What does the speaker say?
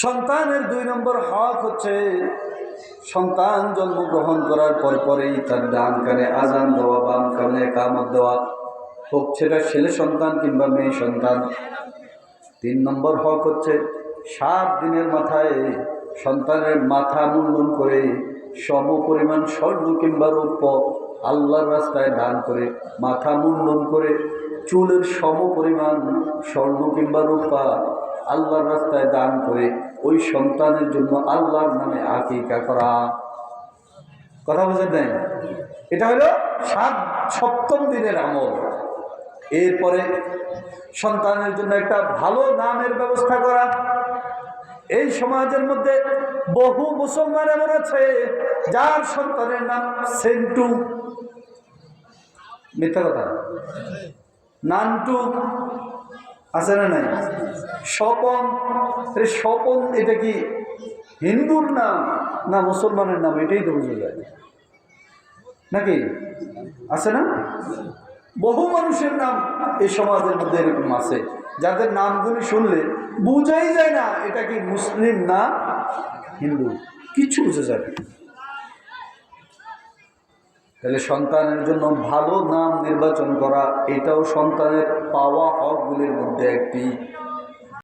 সন্তানের দুই নম্বর হক হচ্ছে সন্তান জন্মগ্রহণ করার পর পরেই তার ডান কানে আজান দেওয়া, বাম কানে কামত দেওয়া। হোক সেটা ছেলে সন্তান কিংবা মেয়ে সন্তান। তিন নম্বর হক হচ্ছে সাত দিনের মাথায় সন্তানের মাথা মুন্ডন করে সম পরিমাণ স্বর্ণ কিংবা রৌপ্য আল্লাহর রাস্তায় দান করে, মাথা মুন্ডন করে, চুলের সম পরিমাণ স্বর্ণ কিংবা রূপা আল্লাহর রাস্তায় দান করে ওই সন্তানের জন্য আল্লাহর নামে আকিকা করা। কথা বুঝেন নাই? এটা হলো সাত সপ্তম দিনের আমল। এরপরে সন্তানের জন্য একটা ভালো নামের ব্যবস্থা করা। এই সমাজের মধ্যে বহু মুসলমান এমন আছে, যার সন্তানের নাম সেন্টু। মিথ্যা কথা? নানটু। আছে না নাই? স্বপন স্বপন এটা কি হিন্দুর নাম না মুসলমানের নাম? এটাই তো বুঝে যায়। নাকি? আছে না? বহু মানুষের নাম এই সমাজের মধ্যে এরকম আছে। যাদের নামগুলি শুনলে বুঝাই যায় না এটা কি মুসলিম না হিন্দু। কিছু বুঝে যায় না। তাহলে সন্তানের জন্য ভালো নাম নির্বাচন করা এটাও সন্তানের পাওয়া হকগুলির মধ্যে একটি।